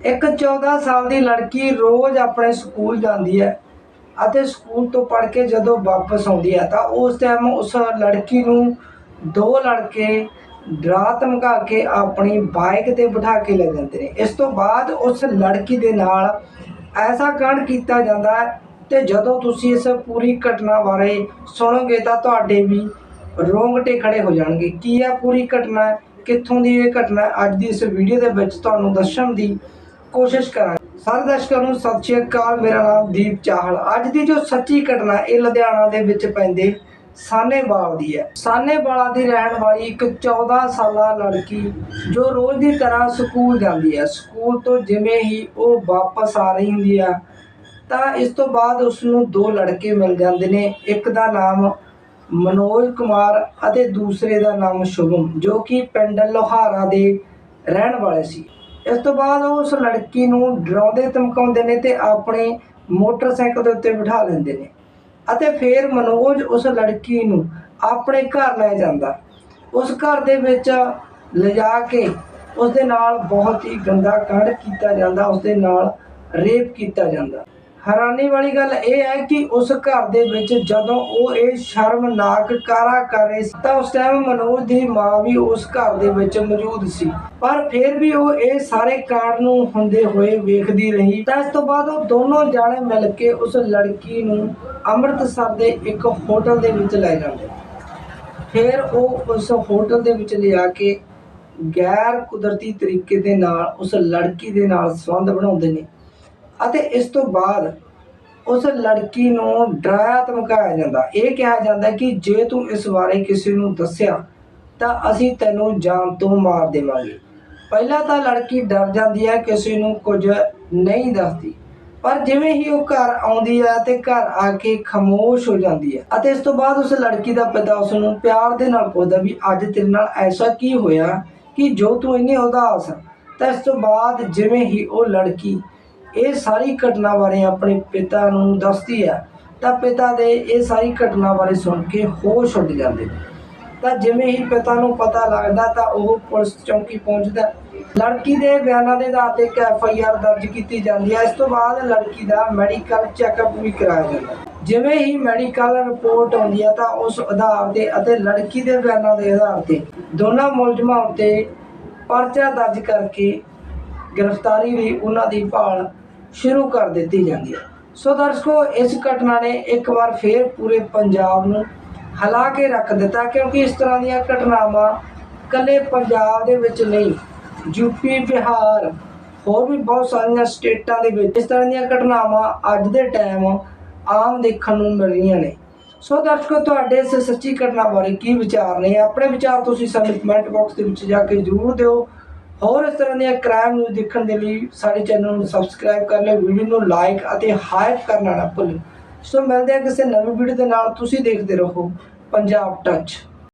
ਇੱਕ 14 ਸਾਲ ਦੀ ਲੜਕੀ ਰੋਜ਼ ਆਪਣੇ ਸਕੂਲ ਜਾਂਦੀ ਹੈ ਅਤੇ ਸਕੂਲ ਤੋਂ ਪੜ੍ਹ ਕੇ ਜਦੋਂ ਵਾਪਸ ਆਉਂਦੀ ਹੈ ਤਾਂ ਉਸ ਟਾਈਮ ਉਸ ਲੜਕੀ ਨੂੰ ਦੋ ਲੜਕੇ ਡਰਾ ਧਮਕਾ ਕੇ ਆਪਣੀ ਬਾਈਕ ਤੇ ਬਿਠਾ ਕੇ ਲੈ ਜਾਂਦੇ ਨੇ। ਇਸ ਤੋਂ ਬਾਅਦ ਉਸ ਲੜਕੀ ਦੇ ਨਾਲ ਐਸਾ ਕਾਂਡ ਕੀਤਾ ਜਾਂਦਾ ਹੈ ਤੇ ਜਦੋਂ ਤੁਸੀਂ ਇਸ ਪੂਰੀ ਘਟਨਾ ਬਾਰੇ ਸੁਣੋਗੇ ਤਾਂ ਤੁਹਾਡੇ ਵੀ ਰੋਂਗਟੇ ਖੜੇ ਹੋ ਜਾਣਗੇ। ਕੀ ਹੈ ਪੂਰੀ ਘਟਨਾ ਕਿੱਥੋਂ ਦੀ ਇਹ ਘਟਨਾ ਅੱਜ ਦੀ ਇਸ ਵੀਡੀਓ ਦੇ ਵਿੱਚ ਤੁਹਾਨੂੰ ਦੱਸਣ ਦੀ ਕੋਸ਼ਿਸ਼ ਕਰਾਂਗੇ। ਸਾਰੇ ਦਰਸ਼ਕਾਂ ਨੂੰ ਸਤਿ ਸ਼੍ਰੀ ਅਕਾਲ, ਮੇਰਾ ਨਾਮ ਦੀਪ ਚਾਹਲ। ਅੱਜ ਦੀ ਜੋ ਸੱਚੀ ਘਟਨਾ ਇਹ ਲੁਧਿਆਣਾ ਦੇ ਵਿੱਚ ਪੈਂਦੇ ਸਾਨੇਵਾਲ ਦੀ ਹੈ। ਸਾਨੇਵਾਲਾ ਦੀ ਰਹਿਣ ਵਾਲੀ ਇੱਕ 14 ਸਾਲਾ ਲੜਕੀ ਜੋ ਰੋਜ਼ ਦੀ ਤਰ੍ਹਾਂ ਸਕੂਲ ਜਾਂਦੀ ਹੈ। ਸਕੂਲ ਤੋਂ ਜਿਵੇਂ ਹੀ ਉਹ ਵਾਪਸ ਆ ਰਹੀ ਹੁੰਦੀ ਆ, ਤਾਂ ਇਸ ਤੋਂ ਬਾਅਦ ਉਸ ਨੂੰ ਦੋ ਲੜਕੇ ਮਿਲ ਜਾਂਦੇ ਨੇ। ਇੱਕ ਦਾ ਨਾਮ ਮਨੋਜ ਕੁਮਾਰ ਅਤੇ ਦੂਸਰੇ ਦਾ ਨਾਮ ਸ਼ੁਭਮ, ਜੋ ਕਿ ਪਿੰਡ ਲੋਹਾਰਾ ਦੇ ਰਹਿਣ ਵਾਲੇ ਸੀ। ਇਸ ਤੋਂ ਬਾਅਦ ਉਹ ਉਸ ਲੜਕੀ ਨੂੰ ਡਰਾਉਂਦੇ, ਧਮਕਾਉਂਦੇ ਨੇ ਤੇ ਆਪਣੇ ਮੋਟਰਸਾਈਕਲ ਦੇ ਉੱਤੇ ਬਿਠਾ ਲੈਂਦੇ ਨੇ। ਅਤੇ ਫਿਰ ਮਨੋਜ ਉਸ ਲੜਕੀ ਨੂੰ ਆਪਣੇ ਘਰ ਲੈ ਜਾਂਦਾ। ਉਸ ਘਰ ਦੇ ਵਿੱਚ ਲਿਜਾ ਕੇ ਉਸ ਦੇ ਨਾਲ ਬਹੁਤ ਹੀ ਗੰਦਾ ਕਾਂਡ ਕੀਤਾ ਜਾਂਦਾ ਉਸ ਦੇ ਨਾਲ ਰੇਪ ਕੀਤਾ ਜਾਂਦਾ। ਹੈਰਾਨੀ ਵਾਲੀ ਗੱਲ ਇਹ ਹੈ ਕਿ ਉਸ ਘਰ ਦੇ ਵਿੱਚ ਜਦੋਂ ਉਹ ਇਹ ਸ਼ਰਮਨਾਕ ਕਾਰਾ ਕਰ ਰਹੇ ਸੀ, ਤਾਂ ਉਸ ਟਾਈਮ ਮਨੋਜ ਦੀ ਮਾਂ ਵੀ ਉਸ ਘਰ ਦੇ ਵਿੱਚ ਮੌਜੂਦ ਸੀ। ਪਰ ਫਿਰ ਵੀ ਉਹ ਇਹ ਸਾਰੇ ਕਾਂਡ ਨੂੰ ਹੁੰਦੇ ਹੋਏ ਵੇਖਦੀ ਰਹੀ। ਤਾਂ ਇਸ ਤੋਂ ਬਾਅਦ ਉਹ ਦੋਨੋਂ ਜਾਣੇ ਮਿਲ ਕੇ ਉਸ ਲੜਕੀ ਨੂੰ ਅੰਮ੍ਰਿਤਸਰ ਦੇ ਇੱਕ ਹੋਟਲ ਦੇ ਵਿੱਚ ਲੈ ਜਾਂਦੇ ਫਿਰ ਉਹ ਉਸ ਹੋਟਲ ਦੇ ਵਿੱਚ ਲਿਆ ਕੇ ਗੈਰ ਕੁਦਰਤੀ ਤਰੀਕੇ ਦੇ ਨਾਲ ਉਸ ਲੜਕੀ ਦੇ ਨਾਲ ਸੰਬੰਧ ਬਣਾਉਂਦੇ ਨੇ। ਅਤੇ ਇਸ ਤੋਂ ਬਾਅਦ ਉਸ ਲੜਕੀ ਨੂੰ ਡਰਾਇਆ ਧਮਕਾਇਆ ਜਾਂਦਾ। ਇਹ ਕਿਹਾ ਜਾਂਦਾ ਕਿ ਜੇ ਤੂੰ ਇਸ ਬਾਰੇ ਕਿਸੇ ਨੂੰ ਦੱਸਿਆ, ਤਾਂ ਅਸੀਂ ਤੈਨੂੰ ਜਾਨ ਤੋਂ ਮਾਰ ਦੇਵਾਂਗੇ। ਪਹਿਲਾਂ ਤਾਂ ਲੜਕੀ ਡਰ ਜਾਂਦੀ ਹੈ, ਕਿਸੇ ਨੂੰ ਕੁਝ ਨਹੀਂ ਦੱਸਦੀ। ਪਰ ਜਿਵੇਂ ਹੀ ਉਹ ਘਰ ਆਉਂਦੀ ਹੈ ਤੇ ਘਰ ਆ ਕੇ ਖਾਮੋਸ਼ ਹੋ ਜਾਂਦੀ ਹੈ ਅਤੇ ਇਸ ਤੋਂ ਬਾਅਦ ਉਸ ਲੜਕੀ ਦਾ ਪਿਤਾ ਉਸ ਨੂੰ ਪਿਆਰ ਦੇ ਨਾਲ ਪੁੱਛਦਾ ਵੀ ਅੱਜ ਤੇਰੇ ਨਾਲ ਐਸਾ ਕੀ ਹੋਇਆ ਕਿ ਜੋ ਤੂੰ ਇੰਨੀ ਉਦਾਸ ਹੈ ਤਾਂ ਇਸ ਤੋਂ ਬਾਅਦ ਜਿਵੇਂ ਹੀ ਉਹ ਲੜਕੀ ਇਹ ਸਾਰੀ ਘਟਨਾ ਬਾਰੇ ਆਪਣੇ ਪਿਤਾ ਨੂੰ ਦੱਸਦੀ ਹੈ ਤਾਂ ਪਿਤਾ ਦੇ ਇਹ ਸਾਰੀ ਘਟਨਾ ਬਾਰੇ ਸੁਣ ਕੇ ਹੋਸ਼ ਉੱਡ ਜਾਂਦੇ ਨੇ। ਤਾਂ ਜਿਵੇਂ ਹੀ ਪਿਤਾ ਨੂੰ ਪਤਾ ਲੱਗਦਾ, ਤਾਂ ਉਹ ਪੁਲਿਸ ਚੌਂਕੀ ਪਹੁੰਚਦਾ। ਲੜਕੀ ਦੇ ਬਿਆਨਾਂ ਦੇ ਆਧਾਰ ਤੇ ਇੱਕ ਐਫ ਆਈ ਆਰ ਦਰਜ ਕੀਤੀ ਜਾਂਦੀ ਹੈ ਇਸ ਤੋਂ ਬਾਅਦ ਲੜਕੀ ਦਾ ਮੈਡੀਕਲ ਚੈੱਕਅਪ ਵੀ ਕਰਾਇਆ ਜਾਂਦਾ। ਜਿਵੇਂ ਹੀ ਮੈਡੀਕਲ ਰਿਪੋਰਟ ਆਉਂਦੀ ਹੈ ਤਾਂ ਉਸ ਆਧਾਰ ਤੇ ਅਤੇ ਲੜਕੀ ਦੇ ਬਿਆਨਾਂ ਦੇ ਆਧਾਰ ਤੇ ਦੋਨਾਂ ਮੁਲਜ਼ਮਾਂ ਉੱਤੇ ਪਰਚਾ ਦਰਜ ਕਰਕੇ ਗ੍ਰਿਫਤਾਰੀ ਲਈ ਉਹਨਾਂ ਦੀ ਭਾਲ ਸ਼ੁਰੂ ਕਰ ਦਿੱਤੀ ਜਾਂਦੀ ਹੈ। ਸੋ ਦਰਸ਼ਕੋ, ਇਸ ਘਟਨਾ ਨੇ ਇੱਕ ਵਾਰ ਫੇਰ ਪੂਰੇ ਪੰਜਾਬ ਨੂੰ ਹਿਲਾ ਕੇ ਰੱਖ ਦਿੱਤਾ ਕਿਉਂਕਿ ਇਸ ਤਰ੍ਹਾਂ ਦੀਆਂ ਘਟਨਾਵਾਂ ਕੱਲੇ ਪੰਜਾਬ ਦੇ ਵਿੱਚ ਨਹੀਂ ਯੂਪੀ ਬਿਹਾਰ, ਹੋਰ ਵੀ ਬਹੁਤ ਸਾਰੀਆਂ ਸਟੇਟਾਂ ਦੇ ਵਿੱਚ ਇਸ ਤਰ੍ਹਾਂ ਦੀਆਂ ਘਟਨਾਵਾਂ ਅੱਜ ਦੇ ਟਾਈਮ ਆਮ ਦੇਖਣ ਨੂੰ ਮਿਲ ਰਹੀਆਂ ਨੇ। ਸੋ ਦਰਸ਼ਕੋ, ਤੁਹਾਡੇ ਇਸ ਸੱਚੀ ਘਟਨਾ ਬਾਰੇ ਕੀ ਵਿਚਾਰ ਨੇ? ਆਪਣੇ ਵਿਚਾਰ ਤੁਸੀਂ ਸਾਨੂੰ ਕਮੈਂਟ ਬਾਕਸ ਦੇ ਵਿੱਚ ਜਾ ਕੇ ਜ਼ਰੂਰ ਦਿਓ। ਹੋਰ ਇਸ ਤਰ੍ਹਾਂ ਦੀਆਂ ਕ੍ਰਾਈਮ ਨਿਊਜ਼ ਦੇਖਣ ਦੇ ਲਈ ਸਾਡੇ ਚੈਨਲ ਨੂੰ ਸਬਸਕ੍ਰਾਈਬ ਕਰ ਲਿਓ ਵੀਡੀਓ ਨੂੰ ਲਾਈਕ ਅਤੇ ਹਾਈਪ ਕਰਨਾ ਨਾ ਭੁੱਲੋ। ਸੋ ਮਿਲਦੇ ਹਾਂ ਕਿਸੇ ਨਵੀਂ ਵੀਡੀਓ ਦੇ ਨਾਲ, ਤੁਸੀਂ ਦੇਖਦੇ ਰਹੋ ਪੰਜਾਬ ਟੱਚ